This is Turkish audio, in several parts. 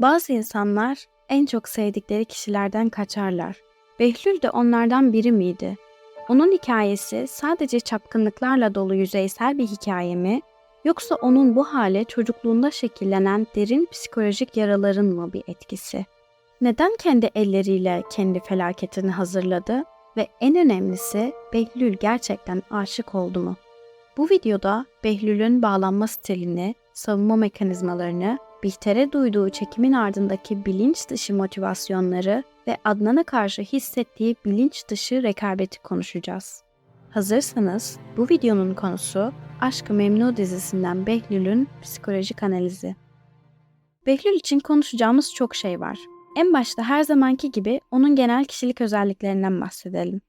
Bazı insanlar en çok sevdikleri kişilerden kaçarlar. Behlül de onlardan biri miydi? Onun hikayesi sadece çapkınlıklarla dolu yüzeysel bir hikaye mi? Yoksa onun bu hale çocukluğunda şekillenen derin psikolojik yaraların mı bir etkisi? Neden kendi elleriyle kendi felaketini hazırladı ve en önemlisi Behlül gerçekten aşık oldu mu? Bu videoda Behlül'ün bağlanma stilini, savunma mekanizmalarını, Bihter'e duyduğu çekimin ardındaki bilinç dışı motivasyonları ve Adnan'a karşı hissettiği bilinç dışı rekabeti konuşacağız. Hazırsanız bu videonun konusu Aşk-ı Memnu dizisinden Behlül'ün psikolojik analizi. Behlül için konuşacağımız çok şey var. En başta her zamanki gibi onun genel kişilik özelliklerinden bahsedelim.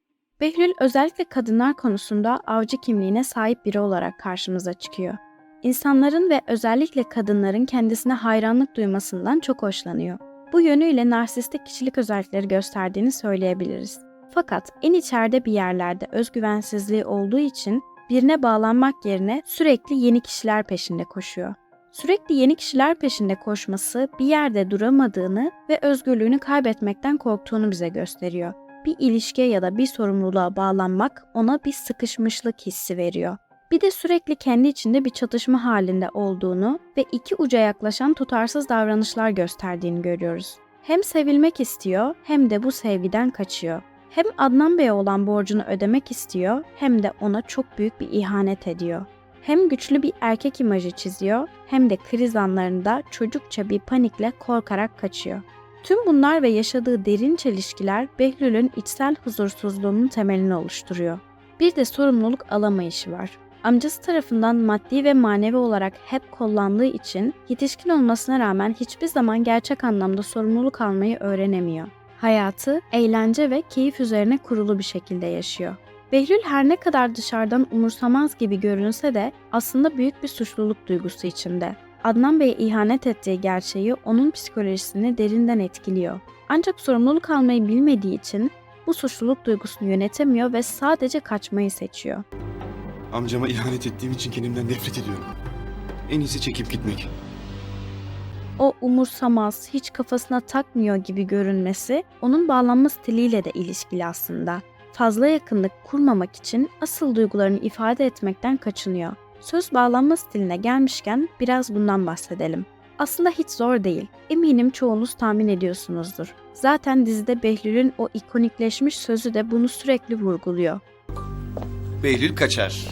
Behlül özellikle kadınlar konusunda avcı kimliğine sahip biri olarak karşımıza çıkıyor. İnsanların ve özellikle kadınların kendisine hayranlık duymasından çok hoşlanıyor. Bu yönüyle narsistik kişilik özellikleri gösterdiğini söyleyebiliriz. Fakat en içeride bir yerlerde özgüvensizliği olduğu için birine bağlanmak yerine sürekli yeni kişiler peşinde koşuyor. Sürekli yeni kişiler peşinde koşması bir yerde duramadığını ve özgürlüğünü kaybetmekten korktuğunu bize gösteriyor. Bir ilişkiye ya da bir sorumluluğa bağlanmak ona bir sıkışmışlık hissi veriyor. Bir de sürekli kendi içinde bir çatışma halinde olduğunu ve iki uca yaklaşan tutarsız davranışlar gösterdiğini görüyoruz. Hem sevilmek istiyor hem de bu sevgiden kaçıyor. Hem Adnan Bey'e olan borcunu ödemek istiyor hem de ona çok büyük bir ihanet ediyor. Hem güçlü bir erkek imajı çiziyor hem de kriz anlarında çocukça bir panikle korkarak kaçıyor. Tüm bunlar ve yaşadığı derin çelişkiler Behlül'ün içsel huzursuzluğunun temelini oluşturuyor. Bir de sorumluluk alamayışı var. Amcası tarafından maddi ve manevi olarak hep kollandığı için yetişkin olmasına rağmen hiçbir zaman gerçek anlamda sorumluluk almayı öğrenemiyor. Hayatı eğlence ve keyif üzerine kurulu bir şekilde yaşıyor. Behlül her ne kadar dışarıdan umursamaz gibi görünse de aslında büyük bir suçluluk duygusu içinde. Adnan Bey'e ihanet ettiği gerçeği onun psikolojisini derinden etkiliyor. Ancak sorumluluk almayı bilmediği için bu suçluluk duygusunu yönetemiyor ve sadece kaçmayı seçiyor. Amcama ihanet ettiğim için kendimden nefret ediyorum. En iyisi çekip gitmek. o umursamaz, hiç kafasına takmıyor gibi görünmesi onun bağlanma stiliyle de ilişkili aslında. Fazla yakınlık kurmamak için asıl duygularını ifade etmekten kaçınıyor. Söz bağlanma stiline gelmişken biraz bundan bahsedelim. Aslında hiç zor değil. Eminim çoğunuz tahmin ediyorsunuzdur. Zaten dizide Behlül'ün o ikonikleşmiş sözü de bunu sürekli vurguluyor. Behlül kaçar.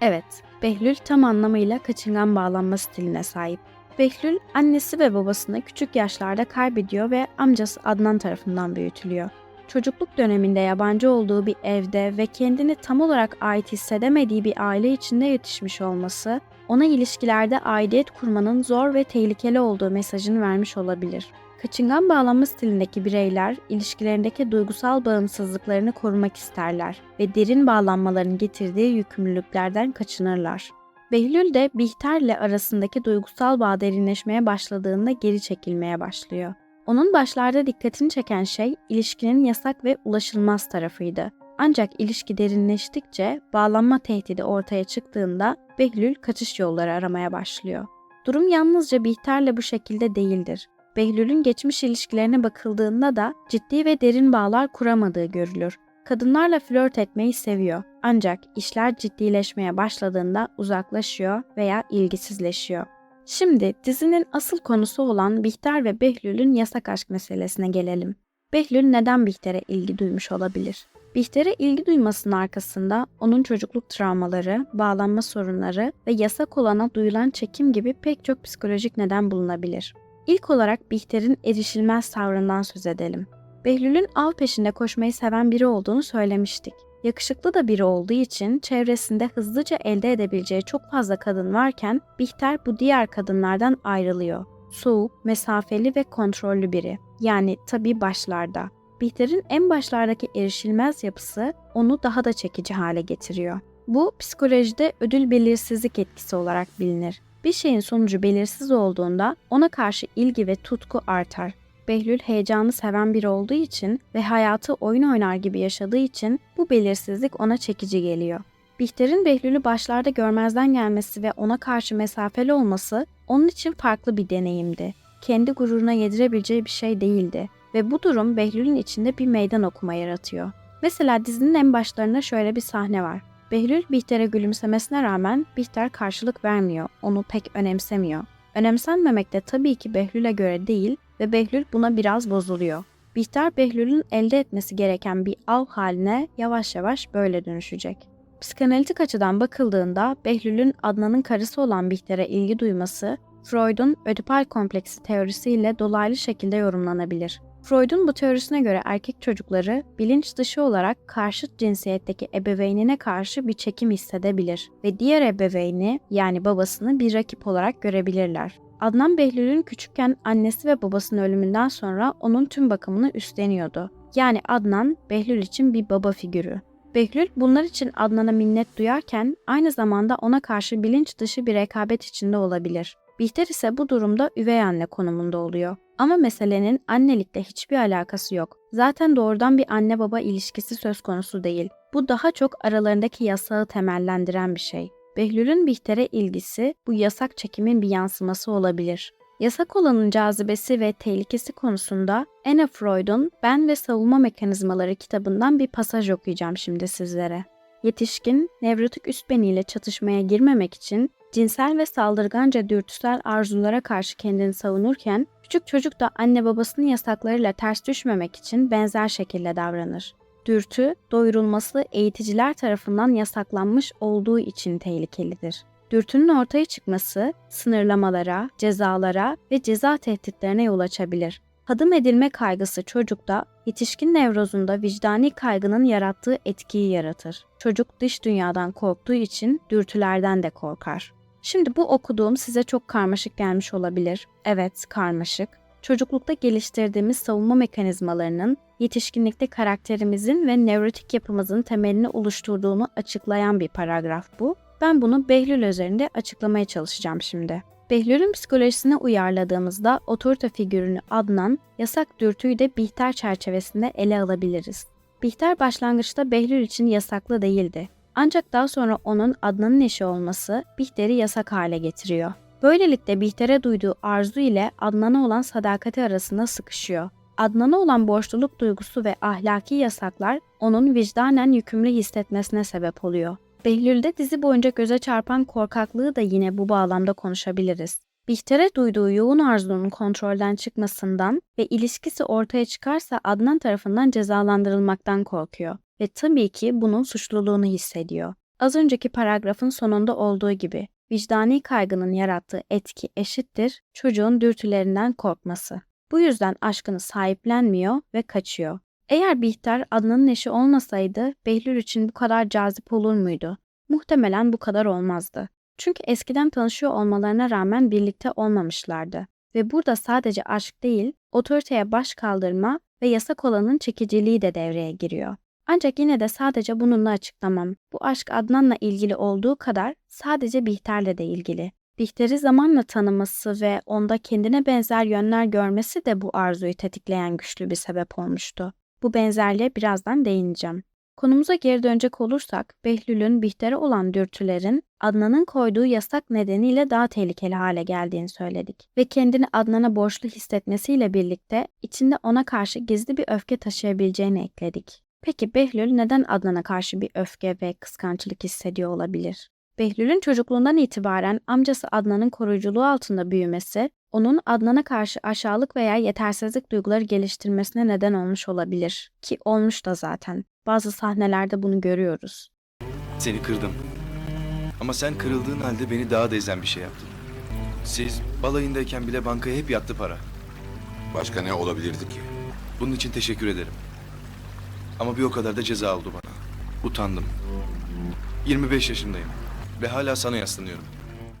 Evet, Behlül tam anlamıyla kaçıngan bağlanma stiline sahip. Behlül annesi ve babasını küçük yaşlarda kaybediyor ve amcası Adnan tarafından büyütülüyor. Çocukluk döneminde yabancı olduğu bir evde ve kendini tam olarak ait hissedemediği bir aile içinde yetişmiş olması, ona ilişkilerde aidiyet kurmanın zor ve tehlikeli olduğu mesajını vermiş olabilir. Kaçıngan bağlanma stilindeki bireyler ilişkilerindeki duygusal bağımsızlıklarını korumak isterler ve derin bağlanmaların getirdiği yükümlülüklerden kaçınırlar. Behlül de Bihter'le arasındaki duygusal bağ derinleşmeye başladığında geri çekilmeye başlıyor. Onun başlarda dikkatini çeken şey ilişkinin yasak ve ulaşılmaz tarafıydı. Ancak ilişki derinleştikçe bağlanma tehdidi ortaya çıktığında Behlül kaçış yolları aramaya başlıyor. Durum yalnızca Bihter'le bu şekilde değildir. Behlül'ün geçmiş ilişkilerine bakıldığında da ciddi ve derin bağlar kuramadığı görülür. Kadınlarla flört etmeyi seviyor ancak işler ciddileşmeye başladığında uzaklaşıyor veya ilgisizleşiyor. Şimdi dizinin asıl konusu olan Bihter ve Behlül'ün yasak aşk meselesine gelelim. Behlül neden Bihter'e ilgi duymuş olabilir? Bihter'e ilgi duymasının arkasında onun çocukluk travmaları, bağlanma sorunları ve yasak olana duyulan çekim gibi pek çok psikolojik neden bulunabilir. İlk olarak Bihter'in erişilmez tavrından söz edelim. Behlül'ün av peşinde koşmayı seven biri olduğunu söylemiştik. Yakışıklı da biri olduğu için çevresinde hızlıca elde edebileceği çok fazla kadın varken Bihter bu diğer kadınlardan ayrılıyor. Soğuk, mesafeli ve kontrollü biri. Yani tabii başlarda. Bihter'in en başlardaki erişilmez yapısı onu daha da çekici hale getiriyor. Bu psikolojide ödül belirsizlik etkisi olarak bilinir. Bir şeyin sonucu belirsiz olduğunda ona karşı ilgi ve tutku artar. Behlül heyecanı seven biri olduğu için ve hayatı oyun oynar gibi yaşadığı için bu belirsizlik ona çekici geliyor. Bihter'in Behlül'ü başlarda görmezden gelmesi ve ona karşı mesafeli olması onun için farklı bir deneyimdi. kendi gururuna yedirebileceği bir şey değildi ve bu durum Behlül'ün içinde bir meydan okuma yaratıyor. Mesela dizinin en başlarında şöyle bir sahne var. Behlül Bihter'e gülümsemesine rağmen Bihter karşılık vermiyor, onu pek önemsemiyor. Önemsenmemek de tabii ki Behlül'e göre değil ve Behlül buna biraz bozuluyor. Bihter Behlül'ün elde etmesi gereken bir av haline yavaş yavaş böyle dönüşecek. Psikanalitik açıdan bakıldığında Behlül'ün Adnan'ın karısı olan Bihter'e ilgi duyması, Freud'un ödipal kompleksi teorisiyle dolaylı şekilde yorumlanabilir. Freud'un bu teorisine göre erkek çocukları bilinç dışı olarak karşıt cinsiyetteki ebeveynine karşı bir çekim hissedebilir ve diğer ebeveyni yani babasını bir rakip olarak görebilirler. Adnan Behlül'ün küçükken annesi ve babasının ölümünden sonra onun tüm bakımını üstleniyordu. Yani Adnan Behlül için bir baba figürü. Behlül bunlar için Adnan'a minnet duyarken aynı zamanda ona karşı bilinç dışı bir rekabet içinde olabilir. Bihter ise bu durumda üvey anne konumunda oluyor. Ama meselenin annelikle hiçbir alakası yok. Zaten doğrudan bir anne baba ilişkisi söz konusu değil. Bu daha çok aralarındaki yasağı temellendiren bir şey. Behlül'ün Bihter'e ilgisi bu yasak çekimin bir yansıması olabilir. Yasak olanın cazibesi ve tehlikesi konusunda Anna Freud'un Ben ve Savunma Mekanizmaları kitabından bir pasaj okuyacağım şimdi sizlere. Yetişkin, nevrotik üst beniyle çatışmaya girmemek için cinsel ve saldırganca dürtüsel arzulara karşı kendini savunurken, küçük çocuk da anne babasının yasaklarıyla ters düşmemek için benzer şekilde davranır. Dürtü, doyurulması eğiticiler tarafından yasaklanmış olduğu için tehlikelidir. Dürtünün ortaya çıkması sınırlamalara, cezalara ve ceza tehditlerine yol açabilir. Hadım edilme kaygısı çocukta, yetişkin nevrozunda vicdani kaygının yarattığı etkiyi yaratır. Çocuk dış dünyadan korktuğu için dürtülerden de korkar. Şimdi bu okuduğum size çok karmaşık gelmiş olabilir. Evet, karmaşık. Çocuklukta geliştirdiğimiz savunma mekanizmalarının yetişkinlikte karakterimizin ve nevrotik yapımızın temelini oluşturduğunu açıklayan bir paragraf bu. Ben bunu Behlül üzerinde açıklamaya çalışacağım şimdi. Behlül'ün psikolojisine uyarladığımızda otorite figürünü Adnan, yasak dürtüyü de Bihter çerçevesinde ele alabiliriz. Bihter başlangıçta Behlül için yasaklı değildi. Ancak daha sonra onun Adnan'ın eşi olması Bihter'i yasak hale getiriyor. Böylelikle Bihter'e duyduğu arzu ile Adnan'a olan sadakati arasında sıkışıyor. Adnan'a olan borçluluk duygusu ve ahlaki yasaklar onun vicdanen yükümlü hissetmesine sebep oluyor. Behlül'de dizi boyunca göze çarpan korkaklığı da yine bu bağlamda konuşabiliriz. Bihter'e duyduğu yoğun arzunun kontrolden çıkmasından ve ilişkisi ortaya çıkarsa Adnan tarafından cezalandırılmaktan korkuyor ve tabii ki bunun suçluluğunu hissediyor. Az önceki paragrafın sonunda olduğu gibi vicdani kaygının yarattığı etki eşittir çocuğun dürtülerinden korkması. Bu yüzden aşkını sahiplenmiyor ve kaçıyor. Eğer Bihter Adnan'ın eşi olmasaydı Behlül için bu kadar cazip olur muydu? Muhtemelen bu kadar olmazdı. Çünkü eskiden tanışıyor olmalarına rağmen birlikte olmamışlardı. Ve burada sadece aşk değil, otoriteye baş kaldırma ve yasak olanın çekiciliği de devreye giriyor. Ancak yine de sadece bununla açıklamam. Bu aşk Adnan'la ilgili olduğu kadar sadece Bihter'le de ilgili. Bihter'i zamanla tanıması ve onda kendine benzer yönler görmesi de bu arzuyu tetikleyen güçlü bir sebep olmuştu. Bu benzerliğe birazdan değineceğim. Konumuza geri dönecek olursak, Behlül'ün Bihter'e olan dürtülerin Adnan'ın koyduğu yasak nedeniyle daha tehlikeli hale geldiğini söyledik. Ve kendini Adnan'a borçlu hissetmesiyle birlikte içinde ona karşı gizli bir öfke taşıyabileceğini ekledik. Peki Behlül neden Adnan'a karşı bir öfke ve kıskançlık hissediyor olabilir? Behlül'ün çocukluğundan itibaren amcası Adnan'ın koruyuculuğu altında büyümesi, onun Adnan'a karşı aşağılık veya yetersizlik duyguları geliştirmesine neden olmuş olabilir. Ki olmuş da zaten. Bazı sahnelerde bunu görüyoruz. Seni kırdım. Ama sen kırıldığın halde beni daha da ezen bir şey yaptın. Siz balayındayken bile bankaya hep yattı para. Başka ne olabilirdi ki? Bunun için teşekkür ederim. Ama bir o kadar da ceza oldu bana. Utandım. 25 yaşındayım. Ve hala sana yaslanıyorum.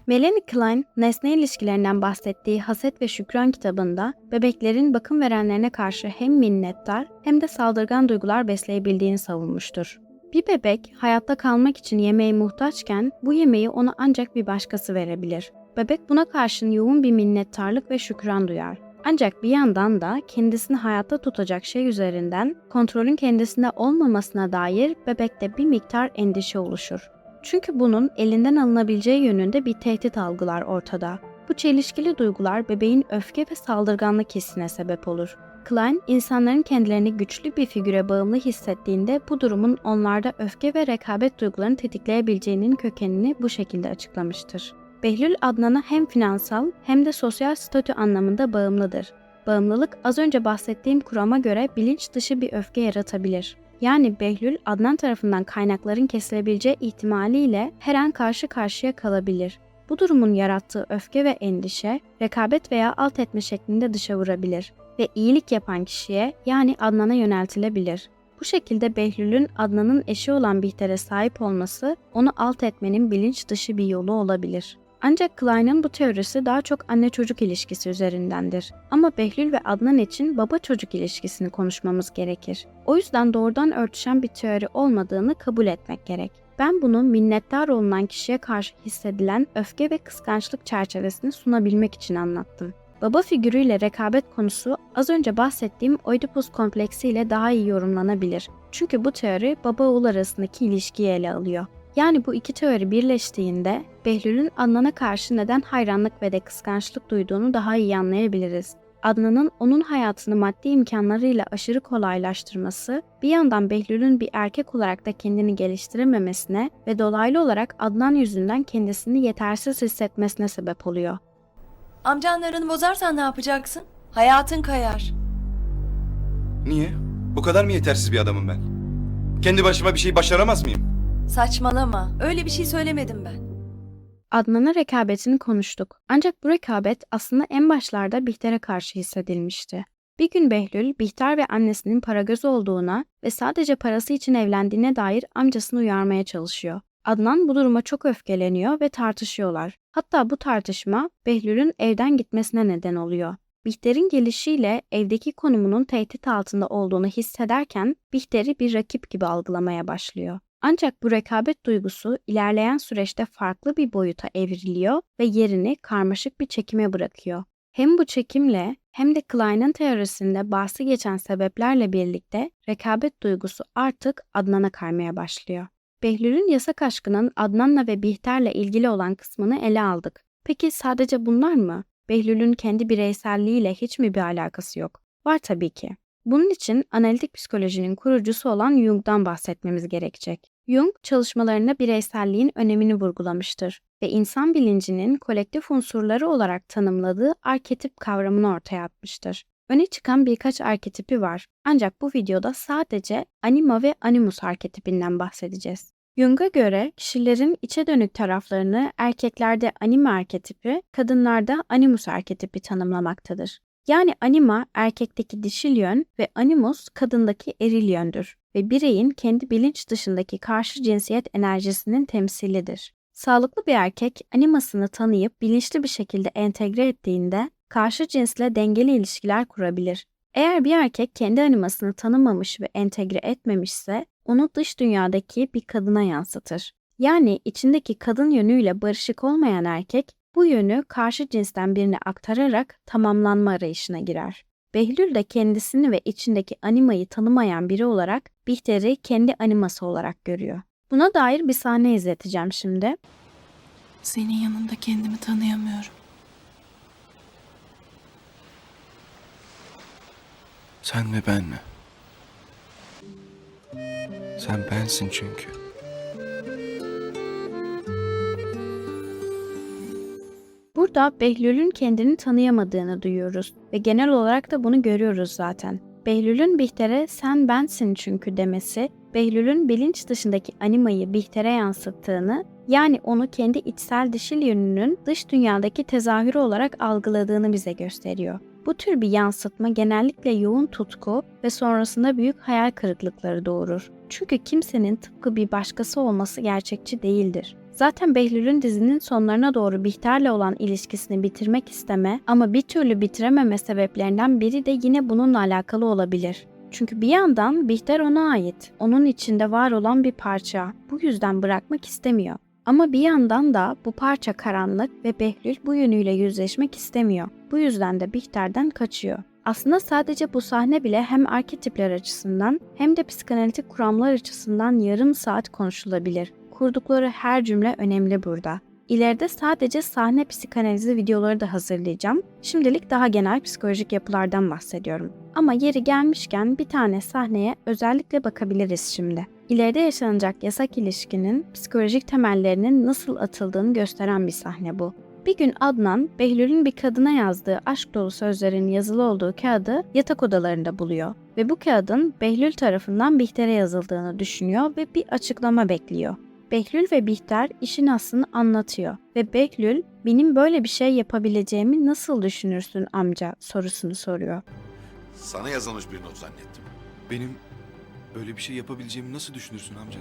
Melanie Klein, nesne ilişkilerinden bahsettiği Haset ve Şükran kitabında bebeklerin bakım verenlerine karşı hem minnettar hem de saldırgan duygular besleyebildiğini savunmuştur. Bir bebek hayatta kalmak için yemeğe muhtaçken bu yemeği ona ancak bir başkası verebilir. Bebek buna karşın yoğun bir minnettarlık ve şükran duyar. Ancak bir yandan da kendisini hayatta tutacak şey üzerinden kontrolün kendisinde olmamasına dair bebekte bir miktar endişe oluşur. Çünkü bunun elinden alınabileceği yönünde bir tehdit algılar ortada. Bu çelişkili duygular bebeğin öfke ve saldırganlık hissine sebep olur. Klein, insanların kendilerini güçlü bir figüre bağımlı hissettiğinde bu durumun onlarda öfke ve rekabet duygularını tetikleyebileceğinin kökenini bu şekilde açıklamıştır. Behlül Adnan'a hem finansal hem de sosyal statü anlamında bağımlıdır. Bağımlılık az önce bahsettiğim kurama göre bilinç dışı bir öfke yaratabilir. Yani Behlül Adnan tarafından kaynakların kesilebileceği ihtimaliyle her an karşı karşıya kalabilir. Bu durumun yarattığı öfke ve endişe, rekabet veya alt etme şeklinde dışa vurabilir ve iyilik yapan kişiye yani Adnan'a yöneltilebilir. Bu şekilde Behlül'ün Adnan'ın eşi olan Bihter'e sahip olması onu alt etmenin bilinç dışı bir yolu olabilir. Ancak Klein'in bu teorisi daha çok anne çocuk ilişkisi üzerindendir. Ama Behlül ve Adnan için baba çocuk ilişkisini konuşmamız gerekir. O yüzden doğrudan örtüşen bir teori olmadığını kabul etmek gerek. Ben bunu minnettar olunan kişiye karşı hissedilen öfke ve kıskançlık çerçevesini sunabilmek için anlattım. Baba figürüyle rekabet konusu az önce bahsettiğim Oedipus kompleksiyle daha iyi yorumlanabilir. Çünkü bu teori baba oğul arasındaki ilişkiyi ele alıyor. Yani bu iki teori birleştiğinde Behlül'ün Adnan'a karşı neden hayranlık ve de kıskançlık duyduğunu daha iyi anlayabiliriz. Adnan'ın onun hayatını maddi imkanlarıyla aşırı kolaylaştırması, bir yandan Behlül'ün bir erkek olarak da kendini geliştirememesine ve dolaylı olarak Adnan yüzünden kendisini yetersiz hissetmesine sebep oluyor. Amcanlarını bozarsan ne yapacaksın? Hayatın kayar. Niye? Bu kadar mı yetersiz bir adamım ben? Kendi başıma bir şey başaramaz mıyım? Saçmalama. Öyle bir şey söylemedim ben. Adnan'a rekabetini konuştuk. Ancak bu rekabet aslında en başlarda Bihter'e karşı hissedilmişti. Bir gün Behlül, Bihter ve annesinin para göz olduğuna ve sadece parası için evlendiğine dair amcasını uyarmaya çalışıyor. Adnan bu duruma çok öfkeleniyor ve tartışıyorlar. Hatta bu tartışma Behlül'ün evden gitmesine neden oluyor. Bihter'in gelişiyle evdeki konumunun tehdit altında olduğunu hissederken Bihter'i bir rakip gibi algılamaya başlıyor. Ancak bu rekabet duygusu ilerleyen süreçte farklı bir boyuta evriliyor ve yerini karmaşık bir çekime bırakıyor. Hem bu çekimle hem de Klein'in teorisinde bahsi geçen sebeplerle birlikte rekabet duygusu artık Adnan'a kaymaya başlıyor. Behlül'ün yasak aşkının Adnan'la ve Bihter'le ilgili olan kısmını ele aldık. Peki sadece bunlar mı? Behlül'ün kendi bireyselliğiyle hiç mi bir alakası yok? Var tabii ki. Bunun için analitik psikolojinin kurucusu olan Jung'dan bahsetmemiz gerekecek. Jung çalışmalarında bireyselliğin önemini vurgulamıştır ve insan bilincinin kolektif unsurları olarak tanımladığı arketip kavramını ortaya atmıştır. Öne çıkan birkaç arketipi var ancak bu videoda sadece anima ve animus arketipinden bahsedeceğiz. Jung'a göre kişilerin içe dönük taraflarını erkeklerde anima arketipi, kadınlarda animus arketipi tanımlamaktadır. Yani anima erkekteki dişil yön ve animus kadındaki eril yöndür ve bireyin kendi bilinç dışındaki karşı cinsiyet enerjisinin temsilidir. Sağlıklı bir erkek animasını tanıyıp bilinçli bir şekilde entegre ettiğinde karşı cinsle dengeli ilişkiler kurabilir. Eğer bir erkek kendi animasını tanımamış ve entegre etmemişse onu dış dünyadaki bir kadına yansıtır. Yani içindeki kadın yönüyle barışık olmayan erkek bu yönü karşı cinsten birine aktararak tamamlanma arayışına girer. Behlül de kendisini ve içindeki animayı tanımayan biri olarak Bihter'i kendi animası olarak görüyor. Buna dair bir sahne izleteceğim şimdi. Senin yanında kendimi tanıyamıyorum. Sen mi ben mi? Sen bensin çünkü. Burada Behlül'ün kendini tanıyamadığını duyuyoruz ve genel olarak da bunu görüyoruz zaten. Behlül'ün Bihter'e sen bensin çünkü demesi, Behlül'ün bilinç dışındaki animayı Bihter'e yansıttığını, yani onu kendi içsel dişil yönünün dış dünyadaki tezahürü olarak algıladığını bize gösteriyor. Bu tür bir yansıtma genellikle yoğun tutku ve sonrasında büyük hayal kırıklıkları doğurur. Çünkü kimsenin tıpkı bir başkası olması gerçekçi değildir. Zaten Behlül'ün dizinin sonlarına doğru Bihter'le olan ilişkisini bitirmek isteme ama bir türlü bitirememe sebeplerinden biri de yine bununla alakalı olabilir. Çünkü bir yandan Bihter ona ait, onun içinde var olan bir parça. Bu yüzden bırakmak istemiyor. Ama bir yandan da bu parça karanlık ve Behlül bu yönüyle yüzleşmek istemiyor. Bu yüzden de Bihter'den kaçıyor. Aslında sadece bu sahne bile hem arketipler açısından hem de psikanalitik kuramlar açısından yarım saat konuşulabilir. Kurdukları her cümle önemli burada. İleride sadece sahne psikanalizi videoları da hazırlayacağım. Şimdilik daha genel psikolojik yapılardan bahsediyorum. Ama yeri gelmişken bir tane sahneye özellikle bakabiliriz şimdi. İleride yaşanacak yasak ilişkinin psikolojik temellerinin nasıl atıldığını gösteren bir sahne bu. Bir gün Adnan, Behlül'ün bir kadına yazdığı aşk dolu sözlerin yazılı olduğu kağıdı yatak odalarında buluyor ve bu kağıdın Behlül tarafından Bihter'e yazıldığını düşünüyor ve bir açıklama bekliyor. Behlül ve Bihter işin aslını anlatıyor ve Behlül benim böyle bir şey yapabileceğimi nasıl düşünürsün amca sorusunu soruyor. Sana yazılmış bir not zannettim. Benim öyle bir şey yapabileceğimi nasıl düşünürsün amca?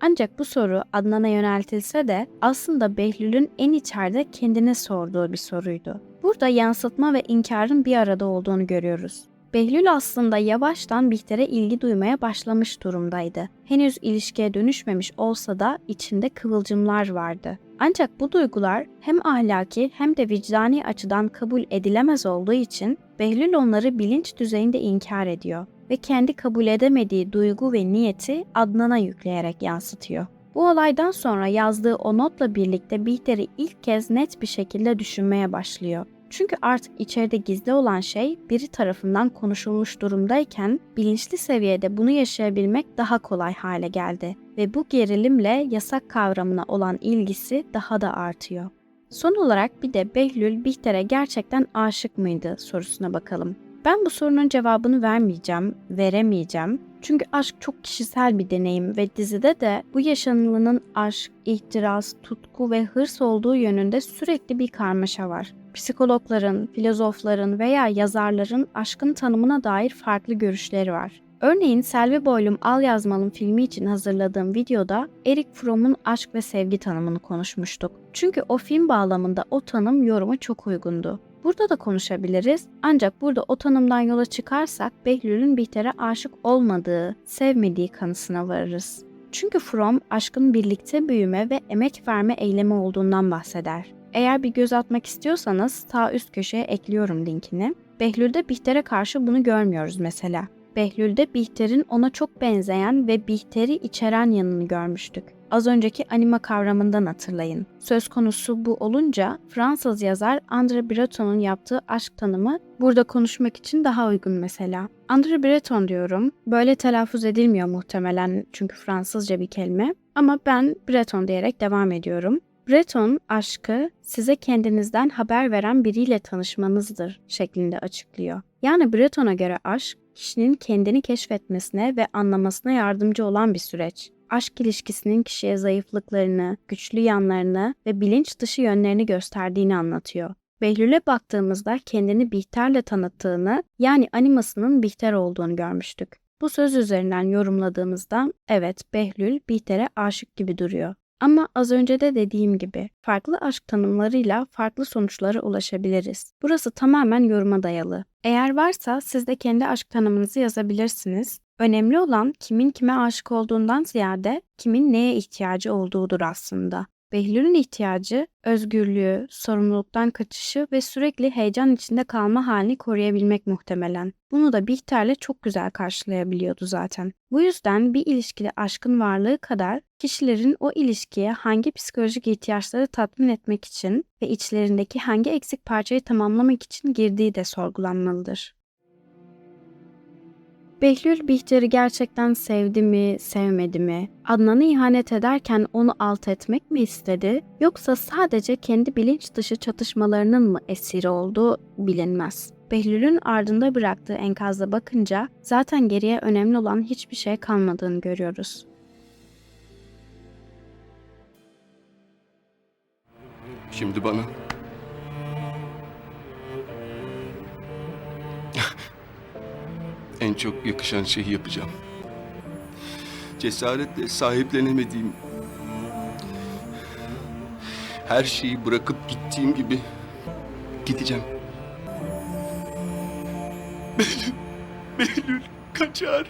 Ancak bu soru Adnan'a yöneltilse de aslında Behlül'ün en içeride kendine sorduğu bir soruydu. Burada yansıtma ve inkarın bir arada olduğunu görüyoruz. Behlül aslında yavaştan Bihter'e ilgi duymaya başlamış durumdaydı. Henüz ilişkiye dönüşmemiş olsa da içinde kıvılcımlar vardı. Ancak bu duygular hem ahlaki hem de vicdani açıdan kabul edilemez olduğu için Behlül onları bilinç düzeyinde inkar ediyor ve kendi kabul edemediği duygu ve niyeti Adnan'a yükleyerek yansıtıyor. Bu olaydan sonra yazdığı o notla birlikte Bihter'i ilk kez net bir şekilde düşünmeye başlıyor. Çünkü artık içeride gizli olan şey biri tarafından konuşulmuş durumdayken bilinçli seviyede bunu yaşayabilmek daha kolay hale geldi ve bu gerilimle yasak kavramına olan ilgisi daha da artıyor. Son olarak bir de Behlül Bihter'e gerçekten aşık mıydı sorusuna bakalım. Ben bu sorunun cevabını vermeyeceğim, veremeyeceğim. Çünkü aşk çok kişisel bir deneyim ve dizide de bu yaşanılanın aşk, ihtiras, tutku ve hırs olduğu yönünde sürekli bir karmaşa var. Psikologların, filozofların veya yazarların aşkın tanımına dair farklı görüşleri var. Örneğin Selvi Boylum Al Yazmalım filmi için hazırladığım videoda Erik Fromm'un aşk ve sevgi tanımını konuşmuştuk. Çünkü o film bağlamında o tanım yoruma çok uygundu. Burada da konuşabiliriz ancak burada o tanımdan yola çıkarsak Behlül'ün Bihter'e aşık olmadığı, sevmediği kanısına varırız. Çünkü Fromm aşkın birlikte büyüme ve emek verme eylemi olduğundan bahseder. Eğer bir göz atmak istiyorsanız sağ üst köşeye ekliyorum linkini. Behlül'de Bihter'e karşı bunu görmüyoruz mesela. Behlül'de Bihter'in ona çok benzeyen ve Bihter'i içeren yanını görmüştük. Az önceki anima kavramından hatırlayın. Söz konusu bu olunca Fransız yazar André Breton'un yaptığı aşk tanımı burada konuşmak için daha uygun mesela. André Breton diyorum. Böyle telaffuz edilmiyor muhtemelen çünkü Fransızca bir kelime. Ama ben Breton diyerek devam ediyorum. Breton aşkı size kendinizden haber veren biriyle tanışmanızdır şeklinde açıklıyor. Yani Breton'a göre aşk kişinin kendini keşfetmesine ve anlamasına yardımcı olan bir süreç. Aşk ilişkisinin kişiye zayıflıklarını, güçlü yanlarını ve bilinç dışı yönlerini gösterdiğini anlatıyor. Behlül'e baktığımızda kendini Bihter'le tanıttığını, yani animasının Bihter olduğunu görmüştük. Bu söz üzerinden yorumladığımızda evet Behlül Bihter'e aşık gibi duruyor. Ama az önce de dediğim gibi farklı aşk tanımlarıyla farklı sonuçlara ulaşabiliriz. Burası tamamen yoruma dayalı. Eğer varsa siz de kendi aşk tanımınızı yazabilirsiniz. Önemli olan kimin kime aşık olduğundan ziyade kimin neye ihtiyacı olduğudur aslında. Behlül'ün ihtiyacı özgürlüğü, sorumluluktan kaçışı ve sürekli heyecan içinde kalma halini koruyabilmek muhtemelen. Bunu da Bihter'le çok güzel karşılayabiliyordu zaten. Bu yüzden bir ilişkide aşkın varlığı kadar kişilerin o ilişkiye hangi psikolojik ihtiyaçları tatmin etmek için ve içlerindeki hangi eksik parçayı tamamlamak için girdiği de sorgulanmalıdır. Behlül Bihter'i gerçekten sevdi mi, sevmedi mi? Adnan'ı ihanet ederken onu alt etmek mi istedi? Yoksa sadece kendi bilinç dışı çatışmalarının mı esiri oldu bilinmez. Behlül'ün ardında bıraktığı enkazda bakınca zaten geriye önemli olan hiçbir şey kalmadığını görüyoruz. Şimdi bana... çok yakışan şeyi yapacağım. Cesaretle sahiplenemediğim... Her şeyi bırakıp gittiğim gibi gideceğim. Behlül, Behlül kaçar.